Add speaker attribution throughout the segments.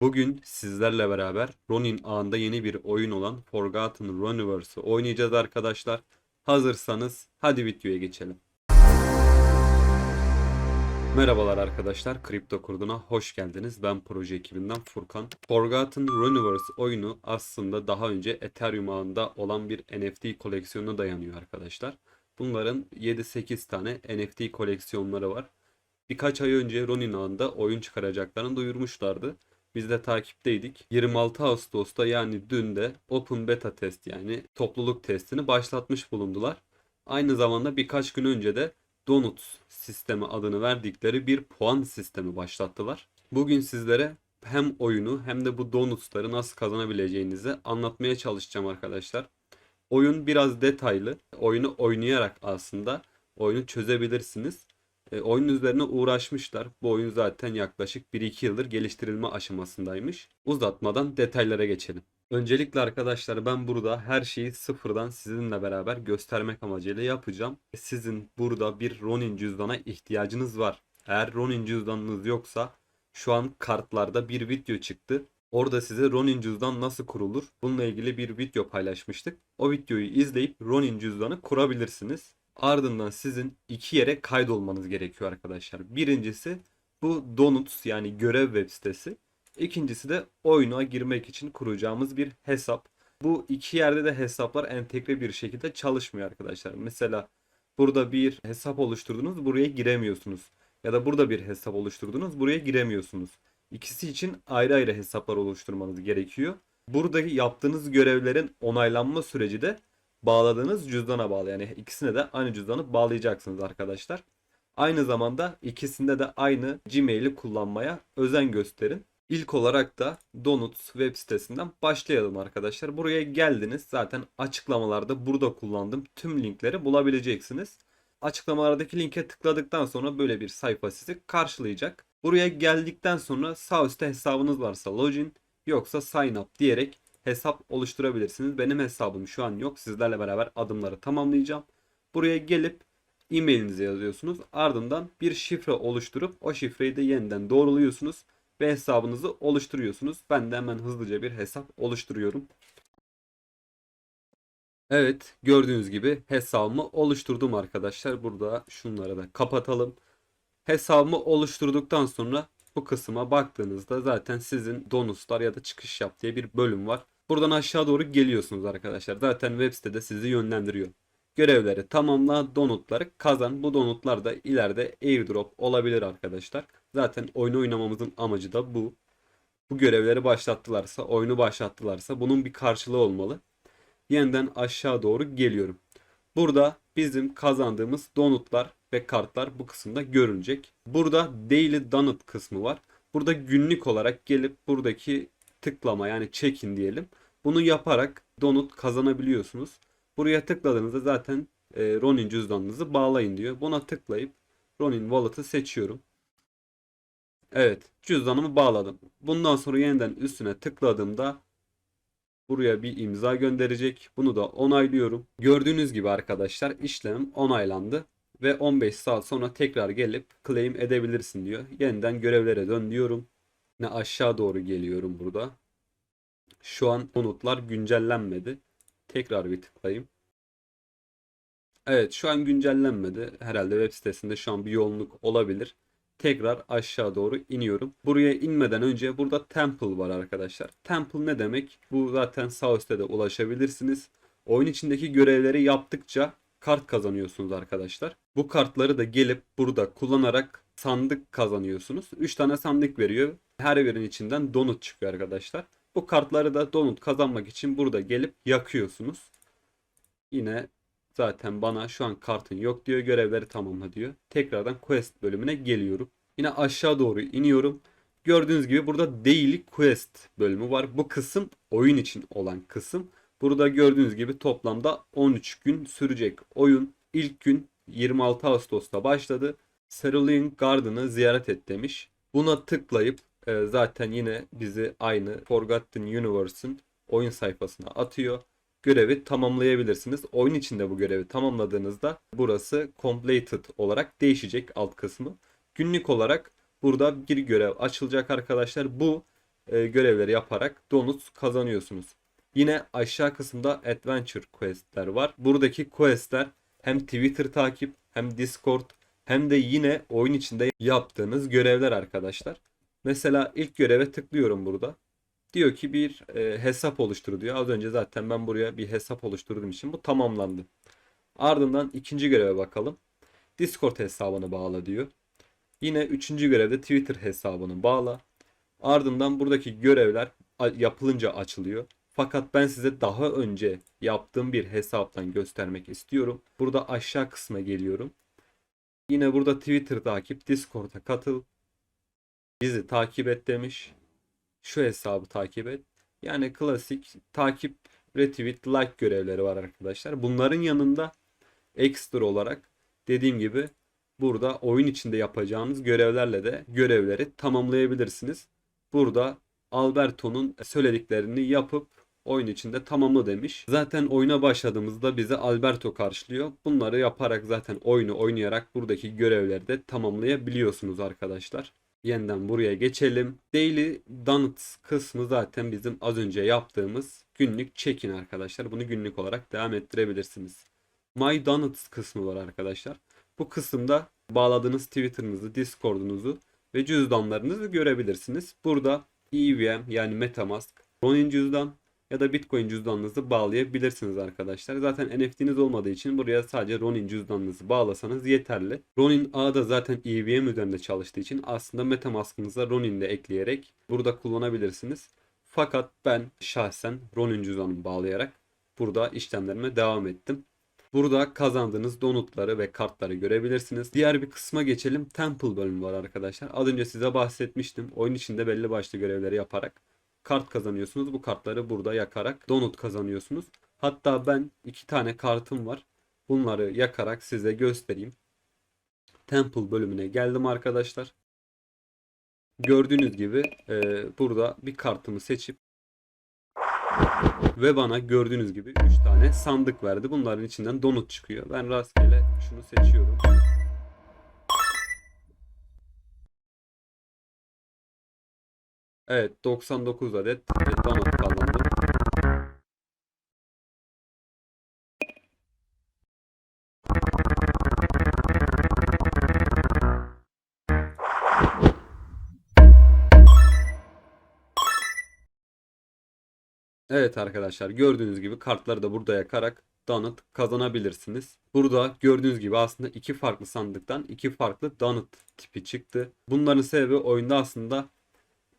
Speaker 1: Bugün sizlerle beraber Ronin ağında yeni bir oyun olan Forgotten Universe'ı oynayacağız arkadaşlar. Hazırsanız hadi videoya geçelim. Merhabalar arkadaşlar, Kripto Kurdu'na hoş geldiniz. Ben proje ekibinden Furkan. Forgotten Universe oyunu aslında daha önce Ethereum ağında olan bir NFT koleksiyonuna dayanıyor arkadaşlar. Bunların 7-8 tane NFT koleksiyonları var. Birkaç ay önce Ronin ağında oyun çıkaracaklarını duyurmuşlardı. Biz de takipteydik. 26 Ağustos'ta yani dün de Open Beta test yani topluluk testini başlatmış bulundular. Aynı zamanda birkaç gün önce de Donut sistemi adını verdikleri bir puan sistemi başlattılar. Bugün sizlere hem oyunu hem de bu donutları nasıl kazanabileceğinizi anlatmaya çalışacağım arkadaşlar. Oyun biraz detaylı. Oyunu oynayarak aslında oyunu çözebilirsiniz. E, oyun üzerine uğraşmışlar. Bu oyun zaten yaklaşık 1-2 yıldır geliştirilme aşamasındaymış. Uzatmadan detaylara geçelim. Öncelikle arkadaşlar ben burada her şeyi sıfırdan sizinle beraber göstermek amacıyla yapacağım. Sizin burada bir Ronin cüzdana ihtiyacınız var. Eğer Ronin cüzdanınız yoksa şu an kartlarda bir video çıktı. Orada size Ronin cüzdan nasıl kurulur? Bununla ilgili bir video paylaşmıştık. O videoyu izleyip Ronin cüzdanı kurabilirsiniz. Ardından sizin iki yere kaydolmanız gerekiyor arkadaşlar. Birincisi bu Donuts yani görev web sitesi. İkincisi de oyuna girmek için kuracağımız bir hesap. Bu iki yerde de hesaplar entegre bir şekilde çalışmıyor arkadaşlar. Mesela burada bir hesap oluşturdunuz buraya giremiyorsunuz. Ya da burada bir hesap oluşturdunuz buraya giremiyorsunuz. İkisi için ayrı ayrı hesaplar oluşturmanız gerekiyor. Burada yaptığınız görevlerin onaylanma süreci de bağladığınız cüzdana bağlı. Yani ikisine de aynı cüzdanı bağlayacaksınız arkadaşlar. Aynı zamanda ikisinde de aynı Gmail'i kullanmaya özen gösterin. İlk olarak da Donuts web sitesinden başlayalım arkadaşlar. Buraya geldiniz. Zaten açıklamalarda burada kullandığım tüm linkleri bulabileceksiniz. Açıklamalardaki linke tıkladıktan sonra böyle bir sayfa sizi karşılayacak. Buraya geldikten sonra sağ üstte hesabınız varsa login yoksa sign up diyerek hesap oluşturabilirsiniz. Benim hesabım şu an yok. Sizlerle beraber adımları tamamlayacağım. Buraya gelip e-mailinizi yazıyorsunuz. Ardından bir şifre oluşturup o şifreyi de yeniden doğruluyorsunuz ve hesabınızı oluşturuyorsunuz. Ben de hemen hızlıca bir hesap oluşturuyorum. Evet gördüğünüz gibi hesabımı oluşturdum arkadaşlar. Burada şunları da kapatalım. Hesabımı oluşturduktan sonra bu kısma baktığınızda zaten sizin donuslar ya da çıkış yap diye bir bölüm var. Buradan aşağı doğru geliyorsunuz arkadaşlar. Zaten web sitede sizi yönlendiriyor. Görevleri tamamla, donutları kazan. Bu donutlar da ileride airdrop olabilir arkadaşlar. Zaten oyunu oynamamızın amacı da bu. Bu görevleri başlattılarsa, oyunu başlattılarsa bunun bir karşılığı olmalı. Yeniden aşağı doğru geliyorum. Burada bizim kazandığımız donutlar ve kartlar bu kısımda görünecek. Burada Daily Donut kısmı var. Burada günlük olarak gelip buradaki tıklama yani check-in diyelim. Bunu yaparak donut kazanabiliyorsunuz. Buraya tıkladığınızda zaten e, Ronin cüzdanınızı bağlayın diyor. Buna tıklayıp Ronin Wallet'ı seçiyorum. Evet cüzdanımı bağladım. Bundan sonra yeniden üstüne tıkladığımda buraya bir imza gönderecek. Bunu da onaylıyorum. Gördüğünüz gibi arkadaşlar işlem onaylandı ve 15 saat sonra tekrar gelip claim edebilirsin diyor. Yeniden görevlere dön diyorum. Ne aşağı doğru geliyorum burada. Şu an konutlar güncellenmedi. Tekrar bir tıklayayım. Evet şu an güncellenmedi. Herhalde web sitesinde şu an bir yoğunluk olabilir. Tekrar aşağı doğru iniyorum. Buraya inmeden önce burada temple var arkadaşlar. Temple ne demek? Bu zaten sağ üstte de ulaşabilirsiniz. Oyun içindeki görevleri yaptıkça kart kazanıyorsunuz arkadaşlar. Bu kartları da gelip burada kullanarak sandık kazanıyorsunuz. 3 tane sandık veriyor. Her birinin içinden donut çıkıyor arkadaşlar. Bu kartları da donut kazanmak için burada gelip yakıyorsunuz. Yine zaten bana şu an kartın yok diyor. Görevleri tamamla diyor. Tekrardan quest bölümüne geliyorum. Yine aşağı doğru iniyorum. Gördüğünüz gibi burada daily quest bölümü var. Bu kısım oyun için olan kısım. Burada gördüğünüz gibi toplamda 13 gün sürecek oyun. İlk gün 26 Ağustos'ta başladı. Cerulean Garden'ı ziyaret et demiş. Buna tıklayıp e, zaten yine bizi aynı Forgotten Universe'ın oyun sayfasına atıyor. Görevi tamamlayabilirsiniz. Oyun içinde bu görevi tamamladığınızda burası completed olarak değişecek alt kısmı. Günlük olarak burada bir görev açılacak arkadaşlar. Bu e, görevleri yaparak donut kazanıyorsunuz. Yine aşağı kısımda Adventure questler var. Buradaki questler hem Twitter takip hem Discord hem de yine oyun içinde yaptığınız görevler arkadaşlar. Mesela ilk göreve tıklıyorum burada. Diyor ki bir e, hesap oluştur diyor. Az önce zaten ben buraya bir hesap oluşturduğum için bu tamamlandı. Ardından ikinci göreve bakalım. Discord hesabını bağla diyor. Yine üçüncü görevde Twitter hesabını bağla. Ardından buradaki görevler yapılınca açılıyor. Fakat ben size daha önce yaptığım bir hesaptan göstermek istiyorum. Burada aşağı kısma geliyorum. Yine burada Twitter takip, Discord'a katıl. Bizi takip et demiş. Şu hesabı takip et. Yani klasik takip, retweet, like görevleri var arkadaşlar. Bunların yanında ekstra olarak dediğim gibi burada oyun içinde yapacağınız görevlerle de görevleri tamamlayabilirsiniz. Burada Alberto'nun söylediklerini yapıp oyun içinde tamamla demiş. Zaten oyuna başladığımızda bizi Alberto karşılıyor. Bunları yaparak zaten oyunu oynayarak buradaki görevleri de tamamlayabiliyorsunuz arkadaşlar. Yeniden buraya geçelim. Daily Donuts kısmı zaten bizim az önce yaptığımız günlük check-in arkadaşlar. Bunu günlük olarak devam ettirebilirsiniz. My Donuts kısmı var arkadaşlar. Bu kısımda bağladığınız Twitter'ınızı, Discord'unuzu ve cüzdanlarınızı görebilirsiniz. Burada EVM yani Metamask, Ronin cüzdan ya da Bitcoin cüzdanınızı bağlayabilirsiniz arkadaşlar. Zaten NFT'niz olmadığı için buraya sadece Ronin cüzdanınızı bağlasanız yeterli. Ronin ağda zaten EVM üzerinde çalıştığı için aslında Metamask'ınıza Ronin de ekleyerek burada kullanabilirsiniz. Fakat ben şahsen Ronin cüzdanımı bağlayarak burada işlemlerime devam ettim. Burada kazandığınız donutları ve kartları görebilirsiniz. Diğer bir kısma geçelim. Temple bölümü var arkadaşlar. Az önce size bahsetmiştim. Oyun içinde belli başlı görevleri yaparak kart kazanıyorsunuz. Bu kartları burada yakarak donut kazanıyorsunuz. Hatta ben iki tane kartım var. Bunları yakarak size göstereyim. Temple bölümüne geldim arkadaşlar. Gördüğünüz gibi e, burada bir kartımı seçip ve bana gördüğünüz gibi 3 tane sandık verdi. Bunların içinden donut çıkıyor. Ben rastgele şunu seçiyorum. Evet 99 adet donut kazandım. Evet arkadaşlar gördüğünüz gibi kartları da burada yakarak donut kazanabilirsiniz. Burada gördüğünüz gibi aslında iki farklı sandıktan iki farklı donut tipi çıktı. Bunların sebebi oyunda aslında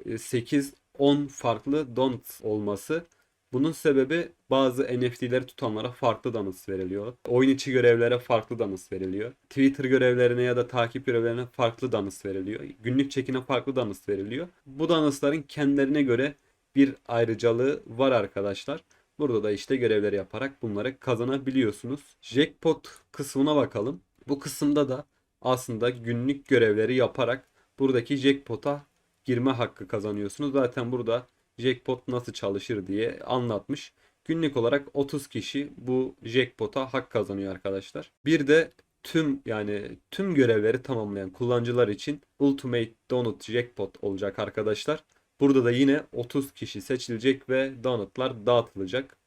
Speaker 1: 8-10 farklı donut olması. Bunun sebebi bazı NFT'leri tutanlara farklı donuts veriliyor. Oyun içi görevlere farklı donuts veriliyor. Twitter görevlerine ya da takip görevlerine farklı donuts veriliyor. Günlük çekine farklı donuts veriliyor. Bu donutsların kendilerine göre bir ayrıcalığı var arkadaşlar. Burada da işte görevleri yaparak bunları kazanabiliyorsunuz. Jackpot kısmına bakalım. Bu kısımda da aslında günlük görevleri yaparak buradaki jackpot'a girme hakkı kazanıyorsunuz. Zaten burada jackpot nasıl çalışır diye anlatmış. Günlük olarak 30 kişi bu jackpot'a hak kazanıyor arkadaşlar. Bir de tüm yani tüm görevleri tamamlayan kullanıcılar için Ultimate Donut Jackpot olacak arkadaşlar. Burada da yine 30 kişi seçilecek ve donutlar dağıtılacak.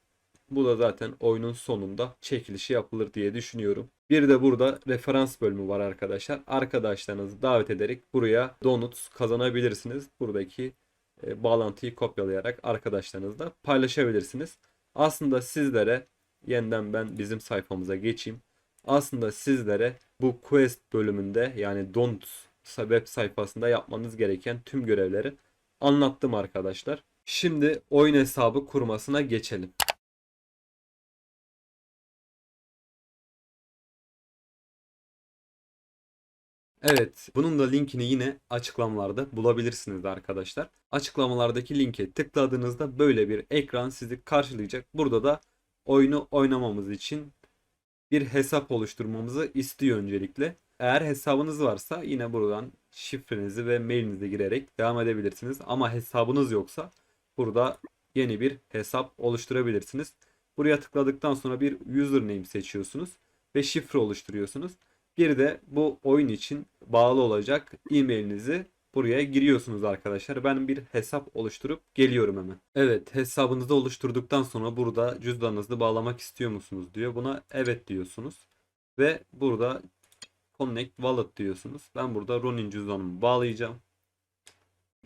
Speaker 1: Bu da zaten oyunun sonunda çekilişi yapılır diye düşünüyorum. Bir de burada referans bölümü var arkadaşlar. Arkadaşlarınızı davet ederek buraya donut kazanabilirsiniz. Buradaki e, bağlantıyı kopyalayarak arkadaşlarınızla paylaşabilirsiniz. Aslında sizlere yeniden ben bizim sayfamıza geçeyim. Aslında sizlere bu quest bölümünde yani donut web sayfasında yapmanız gereken tüm görevleri anlattım arkadaşlar. Şimdi oyun hesabı kurmasına geçelim. Evet, bunun da linkini yine açıklamalarda bulabilirsiniz arkadaşlar. Açıklamalardaki linke tıkladığınızda böyle bir ekran sizi karşılayacak. Burada da oyunu oynamamız için bir hesap oluşturmamızı istiyor öncelikle. Eğer hesabınız varsa yine buradan şifrenizi ve mailinizi girerek devam edebilirsiniz. Ama hesabınız yoksa burada yeni bir hesap oluşturabilirsiniz. Buraya tıkladıktan sonra bir username seçiyorsunuz ve şifre oluşturuyorsunuz. Bir de bu oyun için bağlı olacak e-mailinizi buraya giriyorsunuz arkadaşlar. Ben bir hesap oluşturup geliyorum hemen. Evet hesabınızı oluşturduktan sonra burada cüzdanınızı bağlamak istiyor musunuz diyor. Buna evet diyorsunuz. Ve burada Connect Wallet diyorsunuz. Ben burada Ronin cüzdanımı bağlayacağım.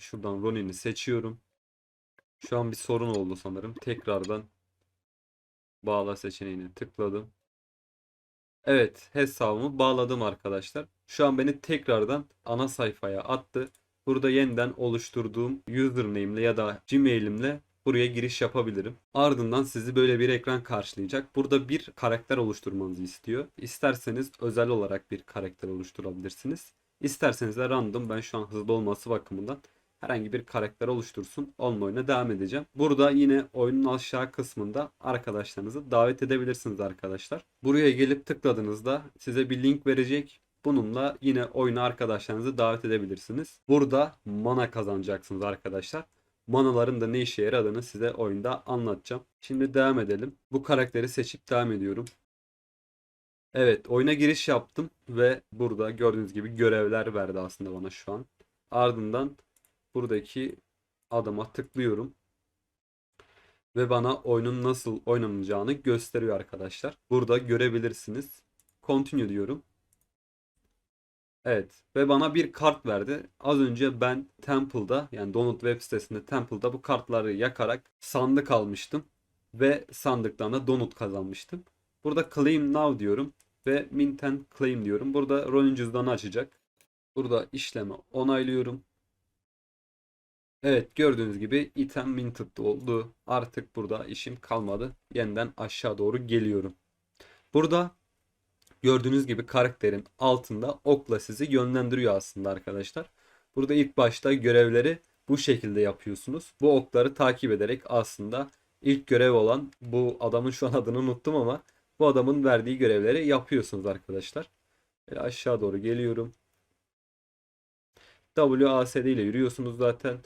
Speaker 1: Şuradan Ronin'i seçiyorum. Şu an bir sorun oldu sanırım. Tekrardan bağla seçeneğine tıkladım. Evet hesabımı bağladım arkadaşlar. Şu an beni tekrardan ana sayfaya attı. Burada yeniden oluşturduğum username ile ya da gmailimle buraya giriş yapabilirim. Ardından sizi böyle bir ekran karşılayacak. Burada bir karakter oluşturmanızı istiyor. İsterseniz özel olarak bir karakter oluşturabilirsiniz. İsterseniz de random ben şu an hızlı olması bakımından herhangi bir karakter oluştursun. Onunla oyuna devam edeceğim. Burada yine oyunun aşağı kısmında arkadaşlarınızı davet edebilirsiniz arkadaşlar. Buraya gelip tıkladığınızda size bir link verecek. Bununla yine oyuna arkadaşlarınızı davet edebilirsiniz. Burada mana kazanacaksınız arkadaşlar. Manaların da ne işe yaradığını size oyunda anlatacağım. Şimdi devam edelim. Bu karakteri seçip devam ediyorum. Evet oyuna giriş yaptım ve burada gördüğünüz gibi görevler verdi aslında bana şu an. Ardından buradaki adama tıklıyorum. Ve bana oyunun nasıl oynanacağını gösteriyor arkadaşlar. Burada görebilirsiniz. Continue diyorum. Evet ve bana bir kart verdi. Az önce ben Temple'da yani Donut web sitesinde Temple'da bu kartları yakarak sandık almıştım. Ve sandıktan da Donut kazanmıştım. Burada Claim Now diyorum ve Mint and Claim diyorum. Burada Ronin cüzdanı açacak. Burada işlemi onaylıyorum. Evet gördüğünüz gibi item minted oldu. Artık burada işim kalmadı. Yeniden aşağı doğru geliyorum. Burada gördüğünüz gibi karakterin altında okla sizi yönlendiriyor aslında arkadaşlar. Burada ilk başta görevleri bu şekilde yapıyorsunuz. Bu okları takip ederek aslında ilk görev olan bu adamın şu an adını unuttum ama bu adamın verdiği görevleri yapıyorsunuz arkadaşlar. Böyle aşağı doğru geliyorum. WASD ile yürüyorsunuz zaten.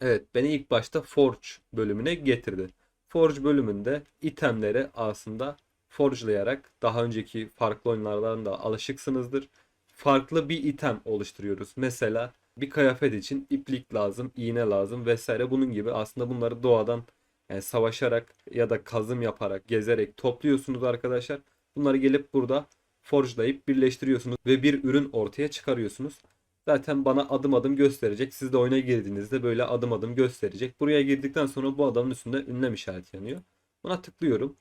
Speaker 1: Evet beni ilk başta Forge bölümüne getirdi. Forge bölümünde itemleri aslında forgelayarak daha önceki farklı oyunlardan da alışıksınızdır. Farklı bir item oluşturuyoruz. Mesela bir kıyafet için iplik lazım, iğne lazım vesaire bunun gibi aslında bunları doğadan yani savaşarak ya da kazım yaparak, gezerek topluyorsunuz arkadaşlar. Bunları gelip burada forgelayıp birleştiriyorsunuz ve bir ürün ortaya çıkarıyorsunuz. Zaten bana adım adım gösterecek. Siz de oyuna girdiğinizde böyle adım adım gösterecek. Buraya girdikten sonra bu adamın üstünde ünlem işareti yanıyor. Buna tıklıyorum.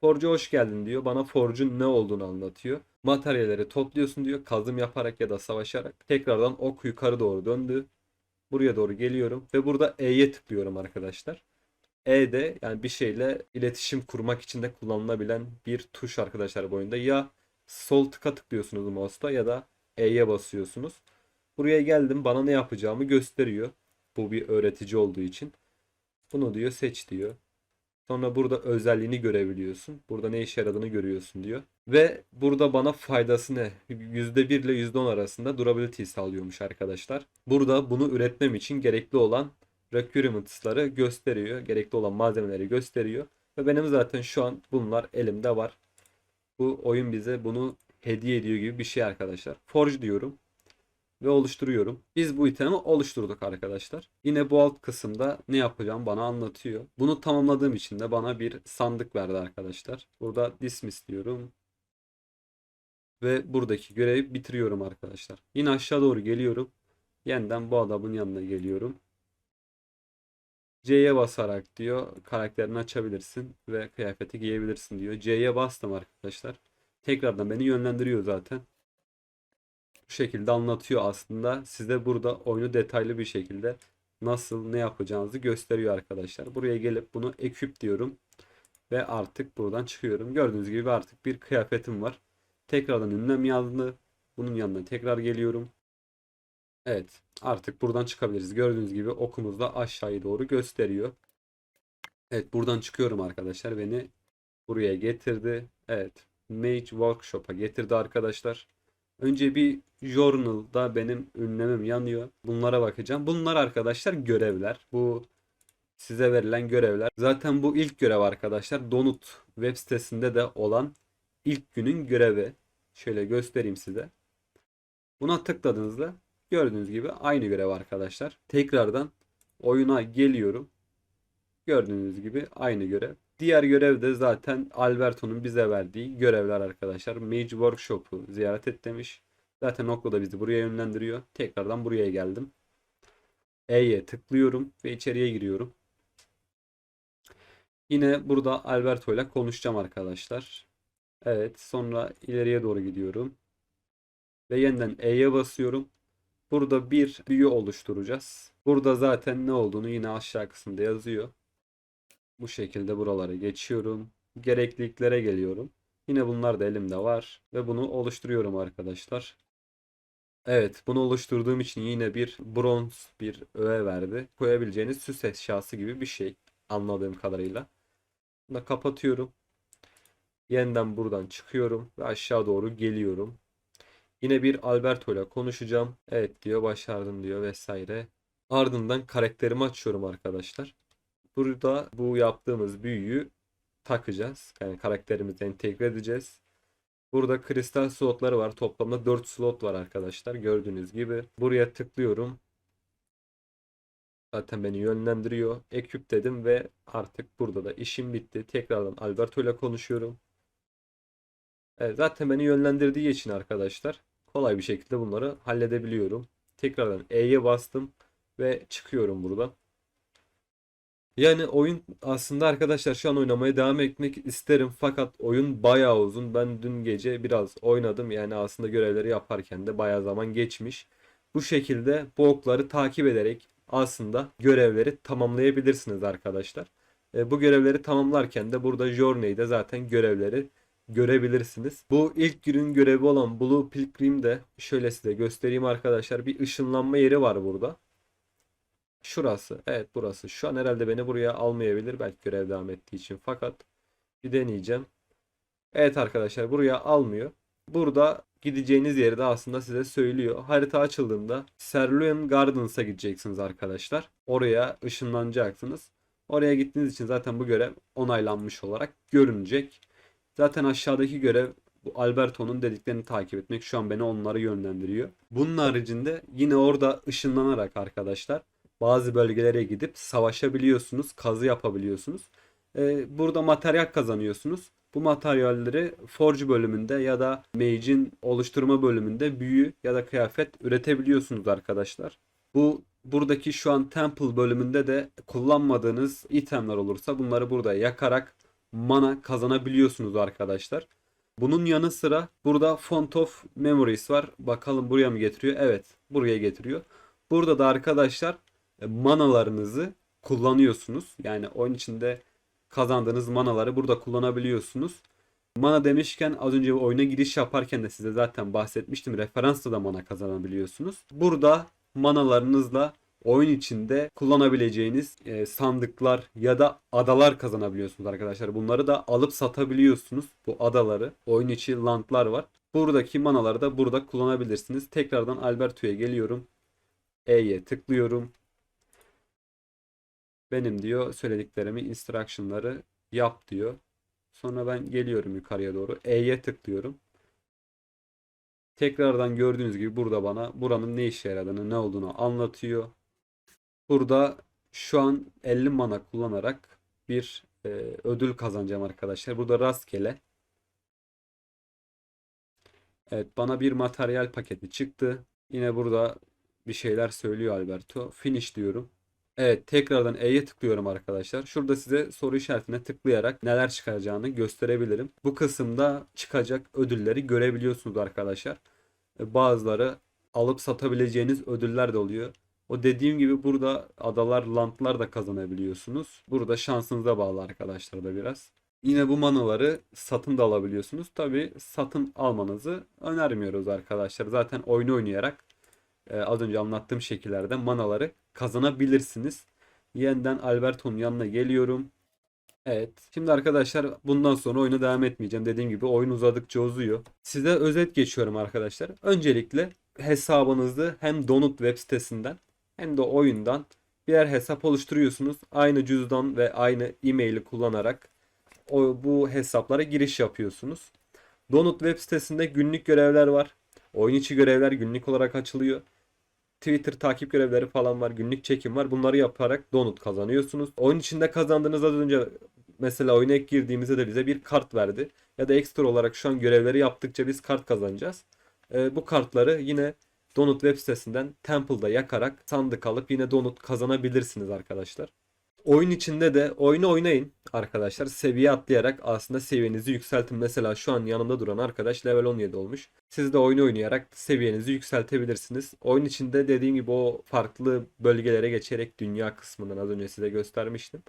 Speaker 1: Forge'a hoş geldin diyor. Bana Forge'un ne olduğunu anlatıyor. Materyalleri topluyorsun diyor. Kazım yaparak ya da savaşarak. Tekrardan ok yukarı doğru döndü. Buraya doğru geliyorum. Ve burada E'ye tıklıyorum arkadaşlar. E de yani bir şeyle iletişim kurmak için de kullanılabilen bir tuş arkadaşlar bu oyunda. Ya sol tıka tıklıyorsunuz mouse'da ya da E'ye basıyorsunuz. Buraya geldim bana ne yapacağımı gösteriyor. Bu bir öğretici olduğu için. Bunu diyor seç diyor. Sonra burada özelliğini görebiliyorsun. Burada ne işe yaradığını görüyorsun diyor. Ve burada bana faydası ne? %1 ile %10 arasında durability sağlıyormuş arkadaşlar. Burada bunu üretmem için gerekli olan requirements'ları gösteriyor. Gerekli olan malzemeleri gösteriyor. Ve benim zaten şu an bunlar elimde var. Bu oyun bize bunu hediye ediyor gibi bir şey arkadaşlar. Forge diyorum ve oluşturuyorum. Biz bu itemi oluşturduk arkadaşlar. Yine bu alt kısımda ne yapacağım bana anlatıyor. Bunu tamamladığım için de bana bir sandık verdi arkadaşlar. Burada dismiss diyorum. Ve buradaki görevi bitiriyorum arkadaşlar. Yine aşağı doğru geliyorum. Yeniden bu adamın yanına geliyorum. C'ye basarak diyor karakterini açabilirsin ve kıyafeti giyebilirsin diyor. C'ye bastım arkadaşlar. Tekrardan beni yönlendiriyor zaten bu şekilde anlatıyor aslında. Size burada oyunu detaylı bir şekilde nasıl ne yapacağınızı gösteriyor arkadaşlar. Buraya gelip bunu equip diyorum. Ve artık buradan çıkıyorum. Gördüğünüz gibi artık bir kıyafetim var. Tekrardan ünlem yazdı. Bunun yanına tekrar geliyorum. Evet artık buradan çıkabiliriz. Gördüğünüz gibi okumuz da aşağıya doğru gösteriyor. Evet buradan çıkıyorum arkadaşlar. Beni buraya getirdi. Evet Mage Workshop'a getirdi arkadaşlar. Önce bir journal'da benim ünlemim yanıyor. Bunlara bakacağım. Bunlar arkadaşlar görevler. Bu size verilen görevler. Zaten bu ilk görev arkadaşlar. Donut web sitesinde de olan ilk günün görevi. Şöyle göstereyim size. Buna tıkladığınızda gördüğünüz gibi aynı görev arkadaşlar. Tekrardan oyuna geliyorum. Gördüğünüz gibi aynı görev. Diğer görev de zaten Alberto'nun bize verdiği görevler arkadaşlar. Mage Workshop'u ziyaret et demiş. Zaten Oklo da bizi buraya yönlendiriyor. Tekrardan buraya geldim. E'ye tıklıyorum ve içeriye giriyorum. Yine burada Alberto ile konuşacağım arkadaşlar. Evet sonra ileriye doğru gidiyorum. Ve yeniden E'ye basıyorum. Burada bir büyü oluşturacağız. Burada zaten ne olduğunu yine aşağı kısımda yazıyor. Bu şekilde buralara geçiyorum. Gerekliliklere geliyorum. Yine bunlar da elimde var. Ve bunu oluşturuyorum arkadaşlar. Evet bunu oluşturduğum için yine bir bronz bir öğe verdi. Koyabileceğiniz süs eşyası gibi bir şey. Anladığım kadarıyla. Bunu da kapatıyorum. Yeniden buradan çıkıyorum ve aşağı doğru geliyorum. Yine bir Alberto ile konuşacağım. Evet diyor başardım diyor vesaire. Ardından karakterimi açıyorum arkadaşlar. Burada bu yaptığımız büyüyü takacağız. Yani karakterimize entegre edeceğiz. Burada kristal slotları var. Toplamda 4 slot var arkadaşlar. Gördüğünüz gibi. Buraya tıklıyorum. Zaten beni yönlendiriyor. Ekip dedim ve artık burada da işim bitti. Tekrardan Alberto ile konuşuyorum. Evet, zaten beni yönlendirdiği için arkadaşlar kolay bir şekilde bunları halledebiliyorum. Tekrardan E'ye bastım ve çıkıyorum buradan. Yani oyun aslında arkadaşlar şu an oynamaya devam etmek isterim fakat oyun bayağı uzun. Ben dün gece biraz oynadım yani aslında görevleri yaparken de bayağı zaman geçmiş. Bu şekilde bu okları takip ederek aslında görevleri tamamlayabilirsiniz arkadaşlar. E, bu görevleri tamamlarken de burada Journey'de zaten görevleri görebilirsiniz. Bu ilk günün görevi olan Blue Pilgrim'de şöyle size göstereyim arkadaşlar. Bir ışınlanma yeri var burada. Şurası. Evet burası. Şu an herhalde beni buraya almayabilir. Belki görev devam ettiği için. Fakat bir deneyeceğim. Evet arkadaşlar buraya almıyor. Burada gideceğiniz yeri de aslında size söylüyor. Harita açıldığında Cerulean Gardens'a gideceksiniz arkadaşlar. Oraya ışınlanacaksınız. Oraya gittiğiniz için zaten bu görev onaylanmış olarak görünecek. Zaten aşağıdaki görev bu Alberto'nun dediklerini takip etmek. Şu an beni onlara yönlendiriyor. Bunun haricinde yine orada ışınlanarak arkadaşlar bazı bölgelere gidip savaşabiliyorsunuz, kazı yapabiliyorsunuz. Ee, burada materyal kazanıyorsunuz. Bu materyalleri Forge bölümünde ya da Mage'in oluşturma bölümünde büyü ya da kıyafet üretebiliyorsunuz arkadaşlar. Bu buradaki şu an Temple bölümünde de kullanmadığınız itemler olursa bunları burada yakarak mana kazanabiliyorsunuz arkadaşlar. Bunun yanı sıra burada Font of Memories var. Bakalım buraya mı getiriyor? Evet buraya getiriyor. Burada da arkadaşlar e, manalarınızı kullanıyorsunuz. Yani oyun içinde kazandığınız manaları burada kullanabiliyorsunuz. Mana demişken az önce oyuna giriş yaparken de size zaten bahsetmiştim. Referansla da mana kazanabiliyorsunuz. Burada manalarınızla oyun içinde kullanabileceğiniz e, sandıklar ya da adalar kazanabiliyorsunuz arkadaşlar. Bunları da alıp satabiliyorsunuz. Bu adaları. Oyun içi landlar var. Buradaki manaları da burada kullanabilirsiniz. Tekrardan Alberto'ya geliyorum. E'ye tıklıyorum. Benim diyor söylediklerimi, instruction'ları yap diyor. Sonra ben geliyorum yukarıya doğru. E'ye tıklıyorum. Tekrardan gördüğünüz gibi burada bana buranın ne işe yaradığını, ne olduğunu anlatıyor. Burada şu an 50 mana kullanarak bir e, ödül kazanacağım arkadaşlar. Burada rastgele. Evet bana bir materyal paketi çıktı. Yine burada bir şeyler söylüyor Alberto. Finish diyorum. Evet tekrardan E'ye tıklıyorum arkadaşlar. Şurada size soru işaretine tıklayarak neler çıkaracağını gösterebilirim. Bu kısımda çıkacak ödülleri görebiliyorsunuz arkadaşlar. E, Bazıları alıp satabileceğiniz ödüller de oluyor. O dediğim gibi burada adalar, landlar da kazanabiliyorsunuz. Burada şansınıza bağlı arkadaşlar da biraz. Yine bu manaları satın da alabiliyorsunuz. Tabi satın almanızı önermiyoruz arkadaşlar. Zaten oyunu oynayarak az önce anlattığım şekillerde manaları kazanabilirsiniz. Yeniden Alberto'nun yanına geliyorum. Evet. Şimdi arkadaşlar bundan sonra oyuna devam etmeyeceğim. Dediğim gibi oyun uzadıkça uzuyor. Size özet geçiyorum arkadaşlar. Öncelikle hesabınızı hem Donut web sitesinden hem de oyundan birer hesap oluşturuyorsunuz. Aynı cüzdan ve aynı e-maili kullanarak o, bu hesaplara giriş yapıyorsunuz. Donut web sitesinde günlük görevler var. Oyun içi görevler günlük olarak açılıyor. Twitter takip görevleri falan var. Günlük çekim var. Bunları yaparak donut kazanıyorsunuz. Oyun içinde kazandığınız az önce mesela oyuna ilk girdiğimizde de bize bir kart verdi. Ya da ekstra olarak şu an görevleri yaptıkça biz kart kazanacağız. Ee, bu kartları yine Donut web sitesinden Temple'da yakarak sandık alıp yine Donut kazanabilirsiniz arkadaşlar. Oyun içinde de oyunu oynayın arkadaşlar. Seviye atlayarak aslında seviyenizi yükseltin. Mesela şu an yanımda duran arkadaş level 17 olmuş. Siz de oyunu oynayarak seviyenizi yükseltebilirsiniz. Oyun içinde dediğim gibi o farklı bölgelere geçerek dünya kısmından az önce size göstermiştim.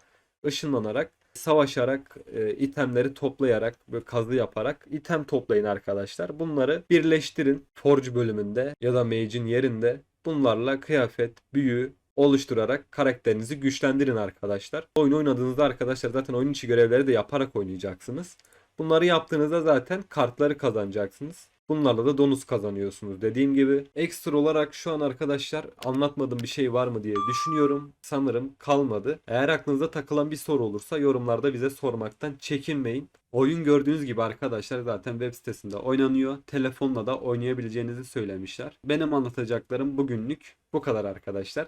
Speaker 1: Işınlanarak, savaşarak, e, itemleri toplayarak, kazı yaparak item toplayın arkadaşlar. Bunları birleştirin Forge bölümünde ya da Mage'in yerinde. Bunlarla kıyafet, büyü, oluşturarak karakterinizi güçlendirin arkadaşlar. Oyun oynadığınızda arkadaşlar zaten oyun içi görevleri de yaparak oynayacaksınız. Bunları yaptığınızda zaten kartları kazanacaksınız. Bunlarla da donus kazanıyorsunuz dediğim gibi. Ekstra olarak şu an arkadaşlar anlatmadığım bir şey var mı diye düşünüyorum. Sanırım kalmadı. Eğer aklınıza takılan bir soru olursa yorumlarda bize sormaktan çekinmeyin. Oyun gördüğünüz gibi arkadaşlar zaten web sitesinde oynanıyor. Telefonla da oynayabileceğinizi söylemişler. Benim anlatacaklarım bugünlük bu kadar arkadaşlar.